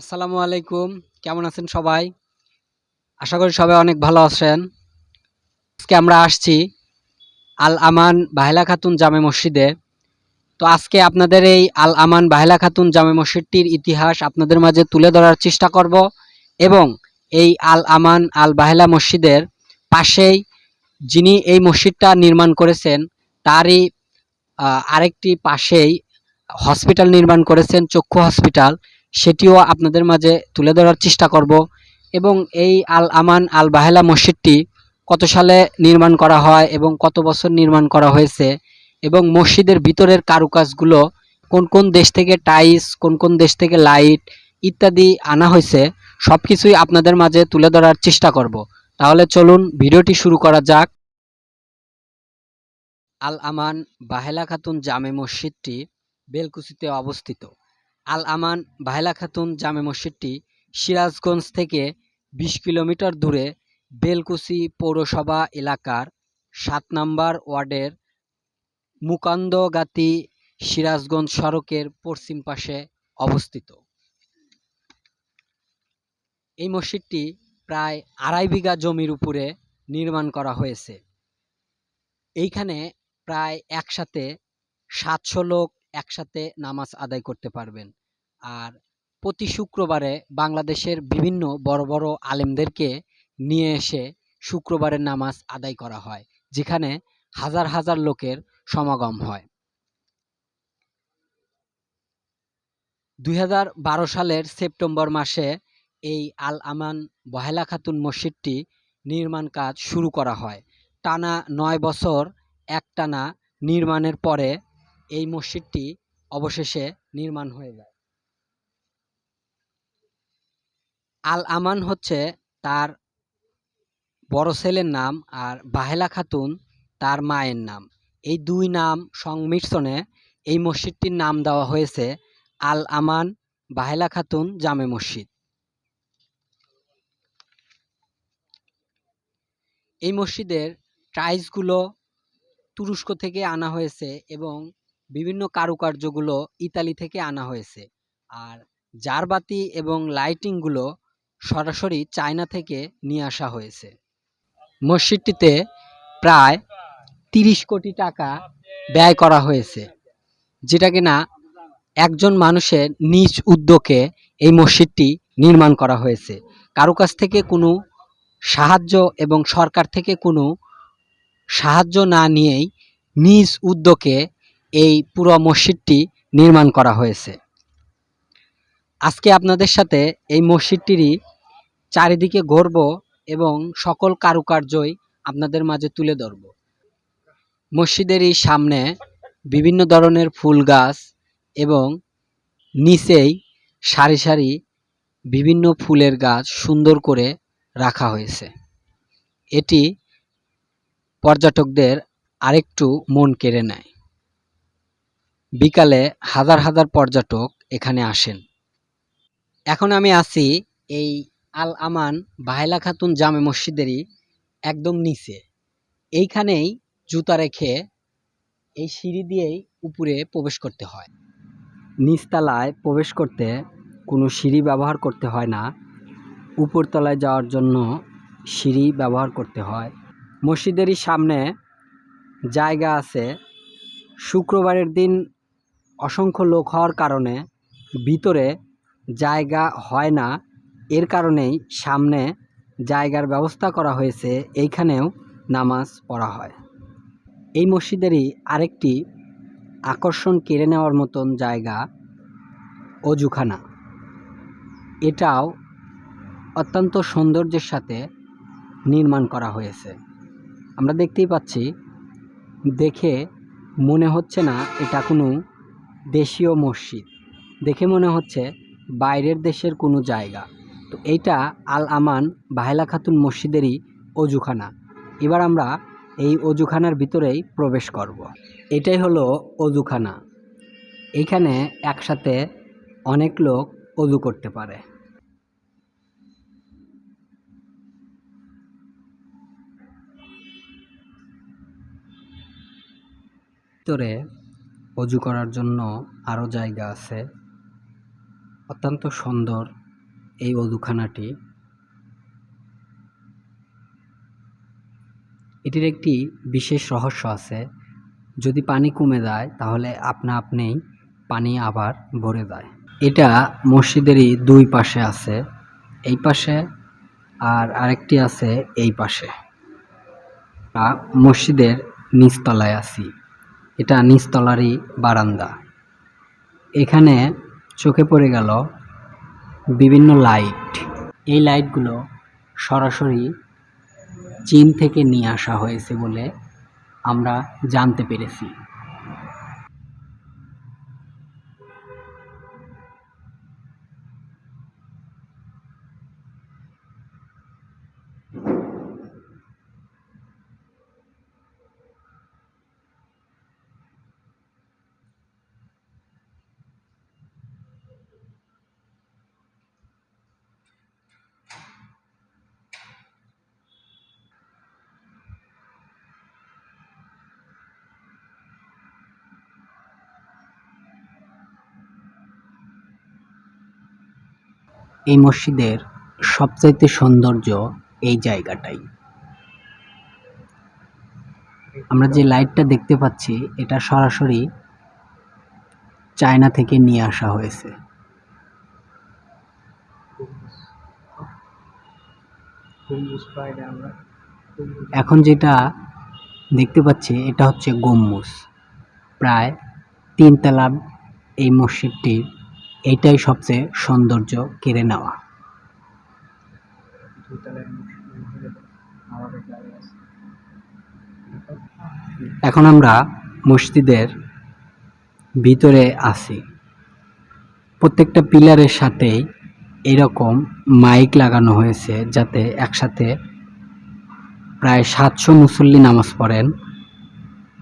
আসসালামু আলাইকুম। কেমন আছেন সবাই? আশা করি সবাই অনেক ভালো আছেন। আজকে আমরা আসছি আল আমান বাহেলা খাতুন জামে মসজিদে। তো আজকে আপনাদের এই আল আমান বাহেলা খাতুন জামে মসজিদটির ইতিহাস আপনাদের মাঝে তুলে ধরার চেষ্টা করব এবং এই আল আমান আল বাহেলা মসজিদের পাশেই যিনি এই মসজিদটা নির্মাণ করেছেন, তারই আরেকটি পাশেই হসপিটাল নির্মাণ করেছেন, চক্ষু হসপিটাল। সেটিও আপনাদের মাঝে তুলে ধরার চেষ্টা করব। এবং এই আল আমান আল বাহেলা মসজিদটি কত সালে নির্মাণ করা হয় এবং কত বছর নির্মাণ করা হয়েছে এবং মসজিদের ভিতরের কারুকাজগুলো কোন কোন দেশ থেকে টাইলস, কোন কোন দেশ থেকে লাইট ইত্যাদি আনা হয়েছে সব কিছুই আপনাদের মাঝে তুলে ধরার চেষ্টা করব। তাহলে চলুন ভিডিওটি শুরু করা যাক। আল আমান বাহেলা খাতুন জামে মসজিদটি বেলকুচিতে অবস্থিত। আল আমান বাহেলা খাতুন জামে মসজিদটি সিরাজগঞ্জ থেকে বিশ কিলোমিটার দূরে বেলকুচি পৌরসভা এলাকার সাত নম্বর ওয়ার্ডের মুকান্দগাতি সিরাজগঞ্জ সড়কের পশ্চিম পাশে অবস্থিত। এই মসজিদটি প্রায় আড়াই বিঘা জমির উপরে নির্মাণ করা হয়েছে। এইখানে প্রায় একসাথে সাতশো লোক একসাথে নামাজ আদায় করতে পারবেন। আর প্রতি শুক্রবারে বাংলাদেশের বিভিন্ন বড় বড় আলেমদেরকে নিয়ে এসে শুক্রবারের নামাজ আদায় করা হয়, যেখানে হাজার হাজার লোকের সমাগম হয়। দু হাজার বারো সালের সেপ্টেম্বর মাসে এই আল আমান বহেলা খাতুন মসজিদটি নির্মাণ কাজ শুরু করা হয়। টানা নয় বছর একটানা নির্মাণের পরে এই মসজিদটি অবশেষে নির্মাণ হয়ে যায়। আল আমান হচ্ছে তার বড় ছেলের নাম আর বাহেলা খাতুন তার মায়ের নাম। এই দুই নাম সংমিশ্রণে এই মসজিদটির নাম দেওয়া হয়েছে আল আমান বাহেলা খাতুন জামে মসজিদ। এই মসজিদের টাইলসগুলো তুরস্ক থেকে আনা হয়েছে এবং বিভিন্ন কারুকার্যগুলো ইতালি থেকে আনা হয়েছে। আর জারবাতি এবং লাইটিংগুলো সরাসরি চায়না থেকে নিয়ে আসা হয়েছে। মসজিদটিতে প্রায় তিরিশ কোটি টাকা ব্যয় করা হয়েছে, যেটা কিনা একজন মানুষের নিজ উদ্যোগে এই মসজিদটি নির্মাণ করা হয়েছে। কারও কাছ থেকে কোনো সাহায্য এবং সরকার থেকে কোনো সাহায্য না নিয়েই নিজ উদ্যোগে এই পুরো মসজিদটি নির্মাণ করা হয়েছে। আজকে আপনাদের সাথে এই মসজিদটিরই চারিদিকে ঘুরব এবং সকল কারুকার্যই আপনাদের মাঝে তুলে ধরব। মসজিদেরই সামনে বিভিন্ন ধরনের ফুল গাছ এবং নিচেই সারি সারি বিভিন্ন ফুলের গাছ সুন্দর করে রাখা হয়েছে। এটি পর্যটকদের আরেকটু মন কেড়ে নেয়। বিকালে হাজার হাজার পর্যটক এখানে আসেন। এখন আমি আছি এই আল আমান বাহেলা খাতুন জামে মসজিদেরই একদম নিচে। এইখানেই জুতা রেখে এই সিঁড়ি দিয়েই উপরে প্রবেশ করতে হয়। নিচতলায় প্রবেশ করতে কোনো সিঁড়ি ব্যবহার করতে হয় না। উপরতলায় যাওয়ার জন্য সিঁড়ি ব্যবহার করতে হয়। মসজিদেরই সামনে জায়গা আছে। শুক্রবারের দিন অসংখ্য লোক হওয়ার কারণে ভিতরে জায়গা হয় না। এর কারণেই সামনে জায়গার ব্যবস্থা করা হয়েছে। এইখানেও নামাজ পড়া হয়। এই মসজিদেরই আরেকটি আকর্ষণ কেড়ে নেওয়ার মতন জায়গা, অজুখানা। এটাও অত্যন্ত সৌন্দর্যের সাথে নির্মাণ করা হয়েছে। আমরা দেখতেই পাচ্ছি, দেখে মনে হচ্ছে না এটা কোনো দেশীয় মসজিদ। দেখে মনে হচ্ছে বাইরের দেশের কোনো জায়গা। তো এইটা আল আমান বাহেলা খাতুন মসজিদেরই অজুখানা। এবার আমরা এই অজুখানার ভিতরেই প্রবেশ করব। এটাই হলো অজুখানা। এইখানে একসাথে অনেক লোক অজু করতে পারে। ভিতরে অজু করার জন্য আরও জায়গা আছে। অত্যন্ত সুন্দর এই অজুখানাটি এটির একটি বিশেষ রহস্য আছে। যদি পানি কমে যায়, তাহলে আপনা আপনিই পানি আবার ভরে যায়। এটা মসজিদেরই দুই পাশে আছে, এই পাশে আর আরেকটি আছে এই পাশে। মসজিদের নিচতলায় আছি। এটা নিচতলারই বারান্দা। এখানে চোখে পড়ে গেল বিভিন্ন লাইট। এই লাইটগুলো সরাসরি চীন থেকে নিয়ে আসা হয়েছে বলে আমরা জানতে পেরেছি। এই মসজিদের সবচাইতে সৌন্দর্য এই জায়গাটাই। আমরা যে লাইটটা দেখতে পাচ্ছি, এটা সরাসরি চায়না থেকে নিয়ে আসা হয়েছে। এখন যেটা দেখতে পাচ্ছি, এটা হচ্ছে গম্বুজ। প্রায় তিন তিনতলা এই মসজিদটির এইটাই সবচেয়ে সৌন্দর্য কেড়ে নেওয়া। এখন আমরা মসজিদের ভিতরে আছি। প্রত্যেকটা পিলারের সাথেই এরকম মাইক লাগানো হয়েছে যাতে একসাথে প্রায় সাতশো মুসল্লি নামাজ পড়েন।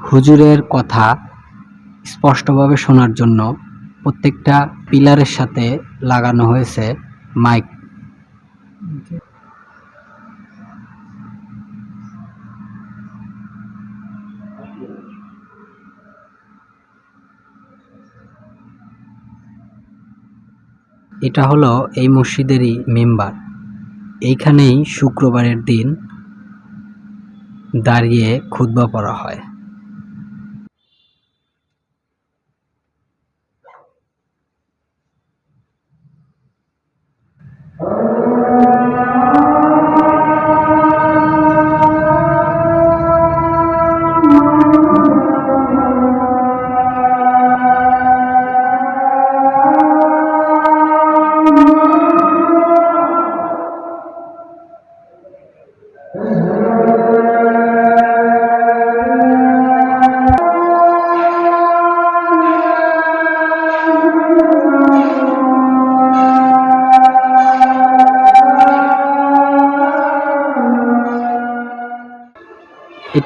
হুজুরের কথা স্পষ্টভাবে শোনার জন্য প্রত্যেকটা পিলারের সাথে লাগানো হয়েছে মাইক। এটা হলো এই মসজিদেরই মেম্বার। এইখানেই শুক্রবারের দিন দাঁড়িয়ে খুতবা পড়া হয়।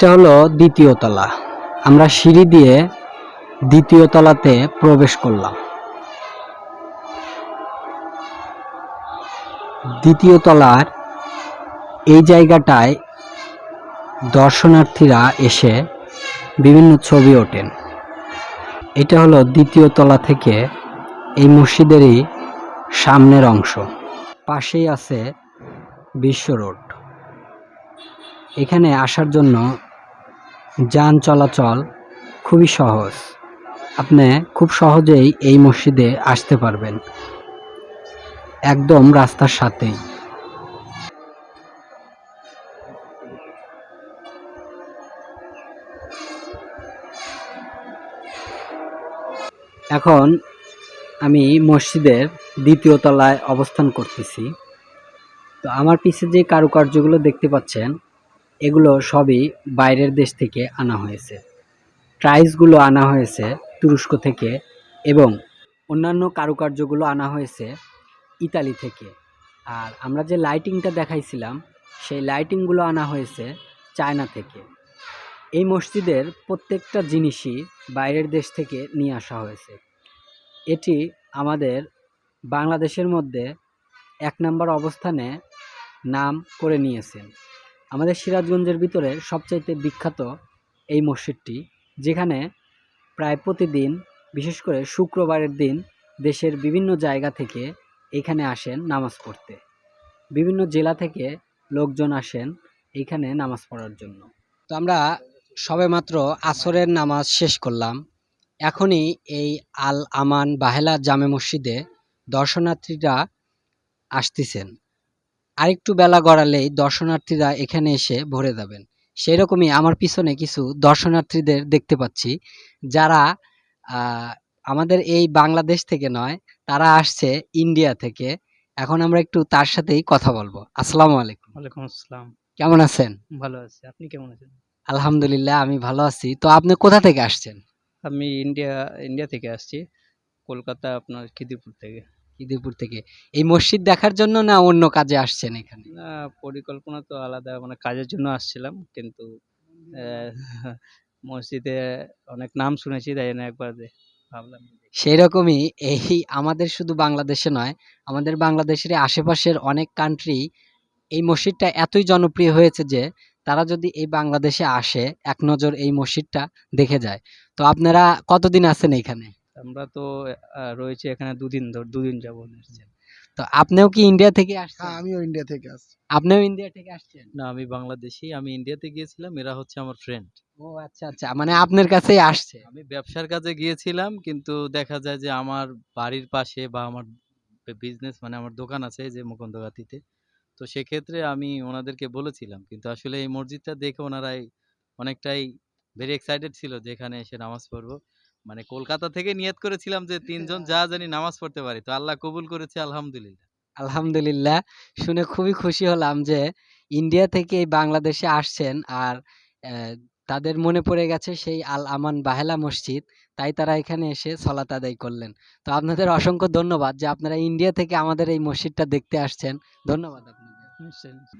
এটা হলো দ্বিতীয় তলা। আমরা সিঁড়ি দিয়ে দ্বিতীয় তলাতে প্রবেশ করলাম। দ্বিতীয় তলার এই জায়গাটায় দর্শনার্থীরা এসে বিভিন্ন ছবি ওঠেন। এটা হলো দ্বিতীয় তলা থেকে এই মসজিদেরই সামনের অংশ। পাশেই আছে বিশ্ব রোড। এখানে আসার জন্য যান চলাচল খুবই সহজ। আপনি খুব সহজেই এই মসজিদে আসতে পারবেন। একদম রাস্তার সাথেই। এখন আমি মসজিদের দ্বিতীয় তলায় অবস্থান করতেছি। তো আমার পিছে যে কারুকার্যগুলো দেখতে পাচ্ছেন এগুলো সবই বাইরের দেশ থেকে আনা হয়েছে। ট্রাইসগুলো আনা হয়েছে তুরস্ক থেকে এবং অন্যান্য কারুকার্যগুলো আনা হয়েছে ইতালি থেকে। আর আমরা যে লাইটিংটা দেখাইছিলাম, সেই লাইটিংগুলো আনা হয়েছে চায়না থেকে। এই মসজিদের প্রত্যেকটা জিনিসই বাইরের দেশ থেকে নিয়ে আসা হয়েছে। এটি আমাদের বাংলাদেশের মধ্যে এক নম্বর অবস্থানে নাম করে নিয়েছেন। আমাদের সিরাজগঞ্জের ভিতরে সবচাইতে বিখ্যাত এই মসজিদটি, যেখানে প্রায় প্রতিদিন, বিশেষ করে শুক্রবারের দিন, দেশের বিভিন্ন জায়গা থেকে এইখানে আসেন নামাজ পড়তে। বিভিন্ন জেলা থেকে লোকজন আসেন এইখানে নামাজ পড়ার জন্য। তো আমরা সবেমাত্র আসরের নামাজ শেষ করলাম। এখনই এই আল আমান বাহেলা জামে মসজিদে দর্শনার্থীরা আসতেছেন। আরেকটু বেলা গড়ালেই দর্শনার্থীরা এখানে এসে ভরে যাবেন। সেই রকমই আমার পিছনে কিছু দর্শনার্থীদের দেখতে পাচ্ছি যারা আমাদের এই বাংলাদেশ থেকে নয় তারা আসছে ইন্ডিয়া থেকে। এখন আমরা একটু তার সাথেই কথা বলব। আসসালামু আলাইকুম। ওয়ালাইকুম আসসালাম। কেমন আছেন? ভালো আছি। আপনি কেমন আছেন? আলহামদুলিল্লাহ আমি ভালো আছি। তো আপনি কোথা থেকে আসছেন? আমি ইন্ডিয়া ইন্ডিয়া থেকে আসছি কলকাতা আপনার খিদিপুর থেকে। ইদিপুর থেকে। এই মসজিদ দেখার জন্য না অন্য কাজে আসছেন এখানে? না পরিকল্পনা তো আলাদা মানে কাজের জন্য আসছিলাম কিন্তু মসজিদে অনেক নাম শুনেছি তাই জন্য একবার ভাবলাম সেই রকমই এই আমাদের শুধু বাংলাদেশে নয় আমাদের বাংলাদেশের আশেপাশের অনেক কান্ট্রি এই মসজিদটা এতই জনপ্রিয় হয়েছে যে তারা যদি এই বাংলাদেশে আসে এক নজর এই মসজিদটা দেখে যায়। তো আপনারা কতদিন আছেন এখানে? আমরা তো রয়েছি এখানে দুদিন ধর দুদিন যাব তো আপনিও কি ইন্ডিয়া থেকে আসছেন? হ্যাঁ আমিও ইন্ডিয়া থেকে আসছি। আপনিও ইন্ডিয়া থেকে আসছেন? না আমি বাংলাদেশি আমি ইন্ডিয়াতে গিয়েছিলাম এরা হচ্ছে আমার ফ্রেন্ড ও আচ্ছা আচ্ছা মানে আপনার কাছেই আসছে। আমি ব্যবসার কাজে গিয়েছিলাম কিন্তু দেখা যায় যে আমার বাড়ির পাশে বা আমার বিজনেস মানে আমার দোকান আছে যে মুকুন্দগাতিতে তো সেক্ষেত্রে আমি ওনাদেরকে বলেছিলাম কিন্তু আসলে এই মসজিদটা দেখে ওনারাই অনেকটাই ভেরি এক্সাইটেড ছিল যে এখানে এসে নামাজ পড়ব। মানে কলকাতা থেকে নিয়ত করেছিলাম যে তিনজন যা জানি নামাজ পড়তে পারি। তো আল্লাহ কবুল করেছে আলহামদুলিল্লাহ। আলহামদুলিল্লাহ। শুনে খুবই খুশি হলাম যে ইন্ডিয়া থেকে এই বাংলাদেশে আসছেন আর আহ, তাদের মনে পড়ে গেছে সেই আল আমান বাহেলা মসজিদ। তাই তারা এখানে এসে সলাত আদায় করলেন। তো আপনাদের অসংখ্য ধন্যবাদ যে আপনারা ইন্ডিয়া থেকে আমাদের এই মসজিদটা দেখতে আসছেন। ধন্যবাদ আপনাদের।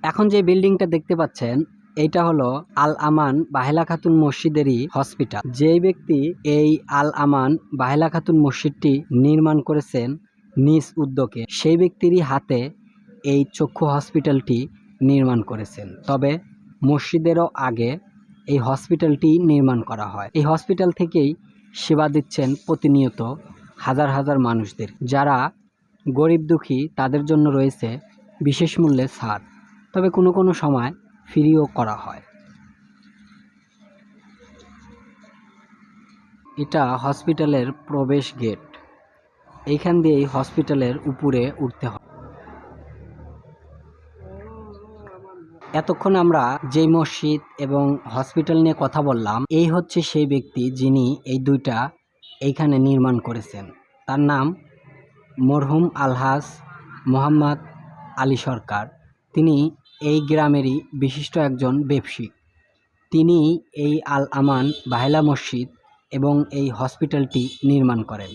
এখন যে বিল্ডিংটা দেখতে পাচ্ছেন এইটা হলো আল আমান বাহেলা খাতুন মসজিদেরই হসপিটাল। যেই ব্যক্তি এই আল আমান বাহেলা খাতুন মসজিদটি নির্মাণ করেছেন নিজ উদ্যোগে, সেই ব্যক্তিরই হাতে এই চক্ষু হসপিটালটি নির্মাণ করেছেন। তবে মসজিদেরও আগে এই হসপিটালটি নির্মাণ করা হয়। এই হসপিটাল থেকেই সেবা দিচ্ছেন প্রতিনিয়ত হাজার হাজার মানুষদের। যারা গরিব দুঃখী, তাদের জন্য রয়েছে বিশেষ মূল্যে ছাড়। তবে কোনো কোনো সময় ফ্রিও করা হয়। এটা হসপিটালের প্রবেশ গেট। এইখান দিয়েই হসপিটালের উপরে উঠতে হয়। এতক্ষণ আমরা যেই মসজিদ এবং হসপিটাল নিয়ে কথা বললাম, এই হচ্ছে সেই ব্যক্তি যিনি এই দুইটা এইখানে নির্মাণ করেছেন। তার নাম মরহুম আলহাস মোহাম্মদ আলী সরকার। তিনি এই গ্রামেরই বিশিষ্ট একজন ব্যবসায়িক তিনি এই আল আমান বাহেলা মসজিদ এবং এই হসপিটালটি নির্মাণ করেন।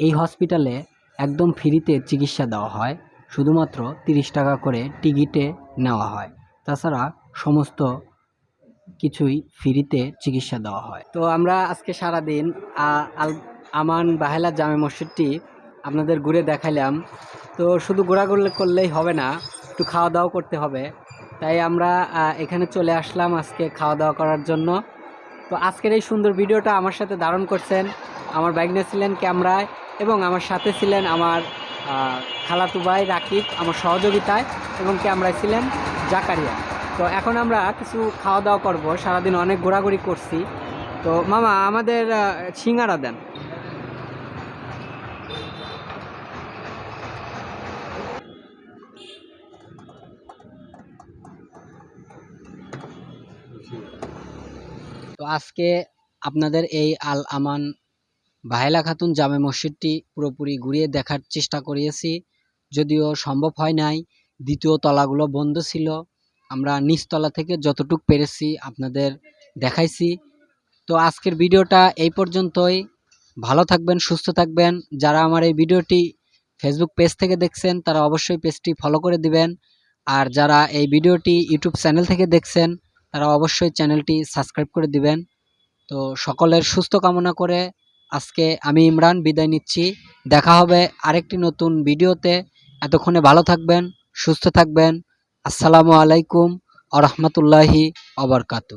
এই হসপিটালে একদম ফ্রিতে চিকিৎসা দেওয়া হয়, শুধুমাত্র তিরিশ টাকা করে টিকিটে নেওয়া হয়। তাছাড়া সমস্ত কিছুই ফ্রিতে চিকিৎসা দেওয়া হয়। তো আমরা আজকে সারাদিন আল আমান বাহেলা জামে মসজিদটি আপনাদের ঘুরে দেখাইলাম। তো শুধু ঘোরাঘুরি করলেই হবে না একটু খাওয়া দাওয়া করতে হবে। তাই আমরা এখানে চলে আসলাম আজকে খাওয়া দাওয়া করার জন্য। তো আজকের এই সুন্দর ভিডিওটা আমার সাথে ধারণ করছেন। আমার বাইকনে ছিলেন ক্যামেরায় এবং আমার সাথে ছিলেন আমার খালাতু ভাই রাকিব, আমার সহযোগিতায় এবং ক্যামেরায় ছিলেন জাকারিয়া। তো এখন আমরা কিছু খাওয়া দাওয়া করব। সারাদিন অনেক ঘোরাঘুরি করছি। তো মামা, আমাদের সিঙ্গারা দেন। আজকে আপনাদের এই আল আমান ভাইলা খাতুন জামে মসজিদটি পুরোপুরি ঘুরিয়ে দেখার চেষ্টা করিয়েছি। যদিও সম্ভব হয় নাই, দ্বিতীয় তলাগুলো বন্ধ ছিল। আমরা নিচতলা থেকে যতটুক পেরেছি আপনাদের দেখাইছি। তো আজকের ভিডিওটা এই পর্যন্তই। ভালো থাকবেন, সুস্থ থাকবেন। যারা আমার এই ভিডিওটি ফেসবুক পেজ থেকে দেখছেন, তারা অবশ্যই পেজটি ফলো করে দিবেন। আর যারা এই ভিডিওটি ইউটিউব চ্যানেল থেকে দেখছেন তারা অবশ্যই চ্যানেলটি সাবস্ক্রাইব করে দিবেন। তো সকলের সুস্থ কামনা করে আজকে আমি ইমরান বিদায় নিচ্ছি। দেখা হবে আরেকটি নতুন ভিডিওতে। এতক্ষণে ভালো থাকবেন, সুস্থ থাকবেন। আসসালামু আলাইকুম আ রহমতুল্লাহি অবরকাতু